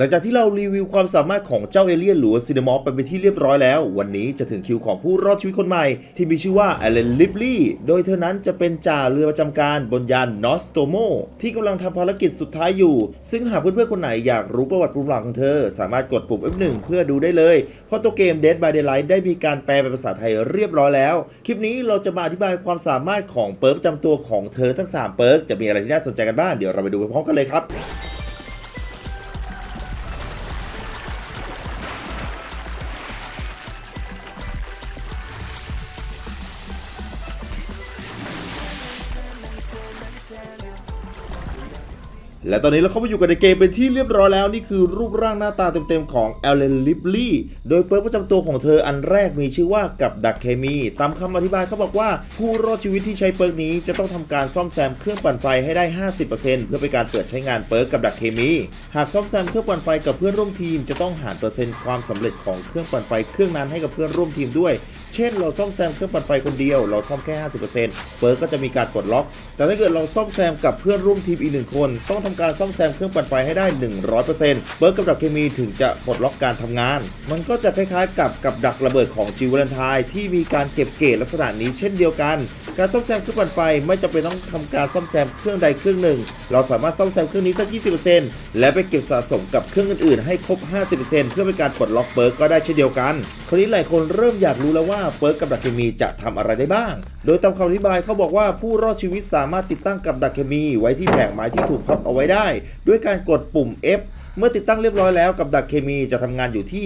หลังจากที่เรารีวิวความสามารถของเจ้าเอเลี่ยนหรือซินมอฟไปเป็นที่เรียบร้อยแล้ว วันนี้จะถึงคิวของผู้รอดชีวิตคนใหม่ ที่มีชื่อว่าอเลนลิฟลี่โดยเธอนั้นจะเป็นจ่าเรือประจำการบนยานนอสโตโมที่กำลังทำภารกิจสุดท้ายอยู่ ซึ่งหากเพื่อนๆคนไหนอยากรู้ประวัติปุ่มหลังของเธอ สามารถกดปุ่ม F1 เพื่อดูได้เลย เพราะตัวเกม Dead by Daylight ได้มีการแปลเป็นภาษาไทยเรียบร้อยแล้ว คลิปนี้เราจะมาอธิบายความสามารถของเปิร์กประจำตัวของเธอทั้ง3เปิร์กจะมีอะไรที่น่าสนใจกันบ้างเดี๋ยวเราไปดูไปพร้อมกันเลยครับ และตอนนี้เราเข้ามาอยู่กันในเกมเป็นที่เรียบร้อยแล้ว นี่คือรูปร่างหน้าตาเต็มๆของเอลเลนลิบลี่โดยเปิร์ประจำตัวของเธออันแรกมีชื่อว่ากับดักเคมี ตามคำอธิบายเขาบอกว่าผู้รอดชีวิตที่ใช้เปิร์กนี้จะต้องทำการซ่อมแซมเครื่องปั่นไฟให้ได้ 50%เพื่อเป็นการเปิดใช้งานเปิร์กกับดักเคมี หากซ่อมแซมเครื่องปั่นไฟกับเพื่อนร่วมทีม จะต้องหารเปอร์เซ็นต์ความสำเร็จของเครื่องปั่นไฟเครื่องนั้นให้กับเพื่อนร่วมทีมด้วย เช่นเราซ่อมแซมเครื่องปั่นไฟคนเดียว เราซ่อมแค่ 50%เปิร์กก็จะมีการปลดล็อก แต่ถ้าเกิดเราซ่อมแซมกับเพื่อนร่วมทีมอีกหนึ่งคน ต้องทำการซ่อมแซมเครื่องปั่นไฟให้ได้ 100%เปิร์กกับดักเคมีถึงจะปลดล็อกการทำงาน มันก็จะคล้ายๆ กับกับดักระเบิดของจิวเลนไทที่มีการเก็บเกรดลักษณะนี้เช่นเดียวกัน การซ่อมแซมเครื่องปั่นไฟไม่จำเป็นต้องทำการซ่อมแซมเครื่องใดเครื่องหนึ่ง เราสามารถซ่อมแซมเครื่องนี้สัก 20%และไปเก็บสะสมกับเครื่องอื่นๆให้ครบ 50%เพื่อเป็นการปลดล็อกเปิร์กก็ได้เช่นเดียวกัน คราวนี้หลายคนเริ่มอยากรู้แล้วว่าเปิร์กกับดักเคมีจะทำอะไรได้บ้าง โดยตามคำอธิบายเขาบอกว่าผู้รอดชีวิตสามารถติดตั้งกับดักเคมี ไว้ที่แผงไม้ที่ถูกพับเอาไว้ได้ ด้วยการกดปุ่ม F เมื่อติดตั้งเรียบร้อยแล้วกับดักเคมีจะทำงานอยู่ที่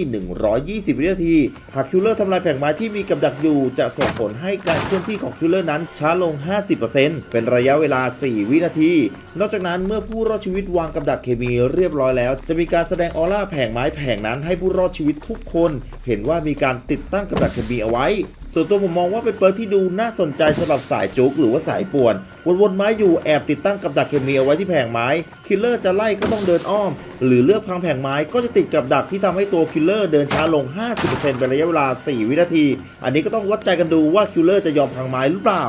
120 วินาที หากคิลเลอร์ทำลายแผงไม้ที่มีกับดักอยู่ จะส่งผลให้การเคลื่อนที่ของคิลเลอร์นั้นช้าลง 50%เป็นระยะเวลา 4 วินาที นอกจากนั้นเมื่อผู้รอดชีวิตวางกับดักเคมีเรียบร้อยแล้ว จะมีการแสดงออร่าแผงไม้แผงนั้นให้ผู้รอดชีวิตทุกคน เห็นว่ามีการติดตั้งกับดักเคมีเอาไว้ ส่วนตัวผมมองว่าเป็นเปิร์กที่ดูน่าสนใจสำหรับสายจุกหรือว่าสายป่วน วนๆไม้อยู่แอบติดตั้งกับดักเคมีเอาไว้ที่แผงไม้ คิลเลอร์จะไล่ก็ต้องเดินอ้อม หรือเลือกพังแผงไม้ก็จะติดกับดักที่ทำให้ตัวคิลเลอร์เดินช้าลง 50%เป็นระยะเวลา 4 วินาที อันนี้ก็ต้องวัดใจกันดูว่าคิลเลอร์จะยอมพังไม้หรือเปล่า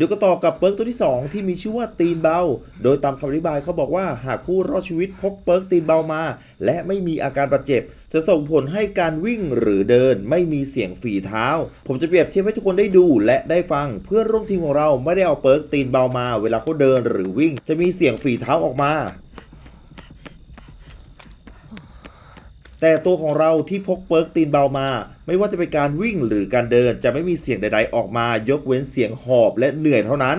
ดูกันต่อกับเปิร์กตัวที่ 2 ที่มีชื่อว่าตีนเบา โดยตามคำอธิบายเขาบอกว่าหากผู้รอดชีวิตพกเปิร์กตีนเบามา และไม่มีอาการบาดเจ็บ จะส่งผลให้การวิ่งหรือเดินไม่มีเสียงฝีเท้า ผมจะเปรียบเทียบให้ทุกคนได้ดูและได้ฟัง เพื่อนร่วมทีมของเราไม่ได้เอาเปิร์กตีนเบามา เวลาเขาเดินหรือวิ่ง จะมีเสียงฝีเท้าออกมา แต่ตัวของเราที่พกเปิร์กตีนเบามา ไม่ว่าจะเป็นการวิ่งหรือการเดินจะไม่มีเสียงใด ๆ ออกมายกเว้นเสียงหอบและเหนื่อยเท่านั้น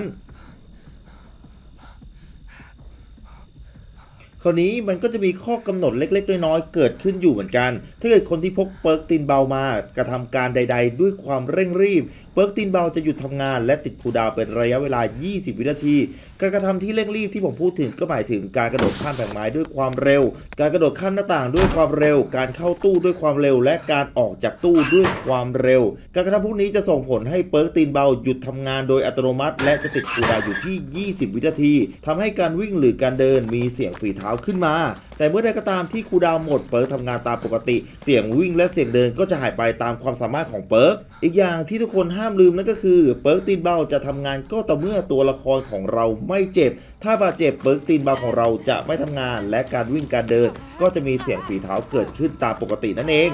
คราวนี้มันก็จะมีข้อกำหนดเล็กๆ น้อยๆเกิดขึ้นอยู่เหมือนกัน ถ้าเกิดคนที่พกเปิร์กตีนเบามากระทำการใด ๆ ด้วยความเร่งรีบ เปิร์กตีนเบาจะหยุดทำงานและติดคูดาวเป็นระยะเวลา 20 วินาที การกระทำที่เร่งรีบที่ผมพูดถึงก็หมายถึงการกระโดดข้ามแผงไม้ด้วยความเร็ว การกระโดดข้ามหน้าต่างด้วยความเร็ว การเข้าตู้ด้วยความเร็ว และการออกจากตู้ด้วยความเร็ว การกระทำพวกนี้จะส่งผลให้เปิร์กตีนเบาหยุดทำงานโดยอัตโนมัติ และจะติดคูดาวอยู่ที่ 20 วินาทีทำให้การวิ่งหรือการเดินมีเสียงฝีเท้าขึ้นมา แต่เมื่อใดก็ตามที่คูดาวหมดเปิร์กทำงานตามปกติ เสียงวิ่งและเสียงเดินก็จะหายไปตามความสามารถของเปิร์กอีกอย่างที่ทุกคนห้ามลืมนั่นก็คือเปิร์กตีนเบาจะทำงานก็ต่อเมื่อตัวละครของเราไม่เจ็บ ถ้าบาดเจ็บเปิร์กตีนเบาของเราจะไม่ทำงาน และการวิ่งการเดิน ก็จะมีเสียงฝีเท้าเกิดขึ้นตามปกตินั่นเอง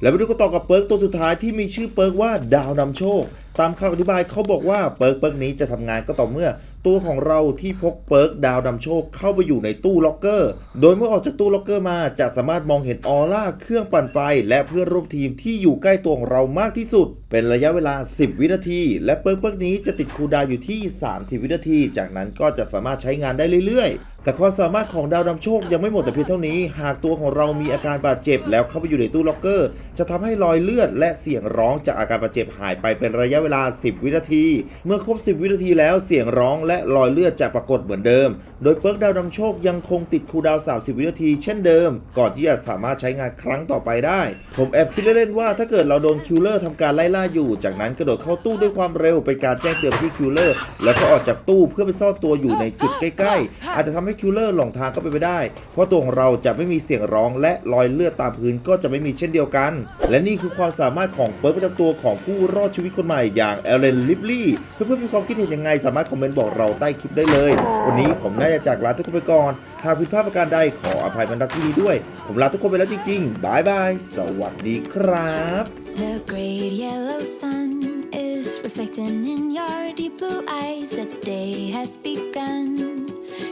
แล้วไปดูกันต่อกับเปิร์กตัวสุดท้ายที่มีชื่อเปิร์กว่าดาวนำโชค ตามคำอธิบายเขาบอกว่าเปิร์กเปิร์กนี้จะทำงานก็ต่อเมื่อ ตัวของเราที่พกเปิร์กดาวนำโชคเข้าไปอยู่ในตู้ล็อกเกอร์ โดยเมื่อออกจากตู้ล็อกเกอร์มาจะสามารถมองเห็นออร่าเครื่องปั่นไฟ และเพื่อนร่วมทีมที่อยู่ใกล้ตัวของเรามากที่สุด เป็นระยะเวลา 10 วินาที และเปิร์กเปิร์กนี้จะติดคูดาวอยู่ที่ 30 วินาที จากนั้นก็จะสามารถใช้งานได้เรื่อยๆ แต่ความสามารถของดาวนำโชคยังไม่หมดแต่เพียงเท่านี้ หากตัวของเรามีอาการบาดเจ็บแล้วเข้าไปอยู่ในตู้ล็อกเกอร์ จะทำให้รอยเลือดและเสียงร้องจากอาการบาดเจ็บหายไปเป็นระยะเววลา 10 วินาที เมื่อครบ 10 วินาทีแล้วเสียงร้องและรอยเลือดจะปรากฏเหมือนเดิม โดยเปิร์กดาวนำโชคยังคงติดคูดาว 30 วินาที เช่นเดิม ก่อนที่จะสามารถใช้งานครั้งต่อไปได้ ผมแอบคิดเล่นๆว่าถ้าเกิดเราโดนคิลเลอร์ทำการไล่ล่าอยู่ จากนั้นกระโดดเข้าตู้ด้วยความเร็วเป็นการแจ้งเตือนที่คิลเลอร์แล้วก็ออกจากตู้เพื่อไปซ่อนตัวอยู่ในจุดใกล้ๆ อาจจะทำให้คิลเลอร์หลงทางก็เป็นไปได้ เพราะตัวของเราจะไม่มีเสียงร้องและรอยเลือดตามพื้นก็จะไม่มีเช่นเดียวกัน และนี่คือความสามารถของเปิร์กประจำตัวของผู้รอดชีวิตคนใหม่อย่างเอเลนลิฟลี่เพื่อนๆมีความคิดเห็นยังไง สามารถคอมเมนต์บอกเราใต้คลิปได้เลย วันนี้ผมน่าจะจากลาทุกคนไปก่อนหากผิดพลาดประการใดขออภัยบรรดาที่นี้ด้วย ผมลาทุกคนไปแล้วจริงๆบายบายสวัสดีครับ The great yellow sun is reflecting in your deep blue eyes. The day has begun.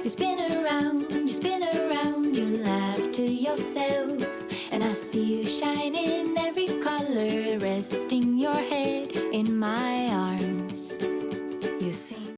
You spin around, you spin around, you laugh to yourself. And I see you shine in every color, resting your head in my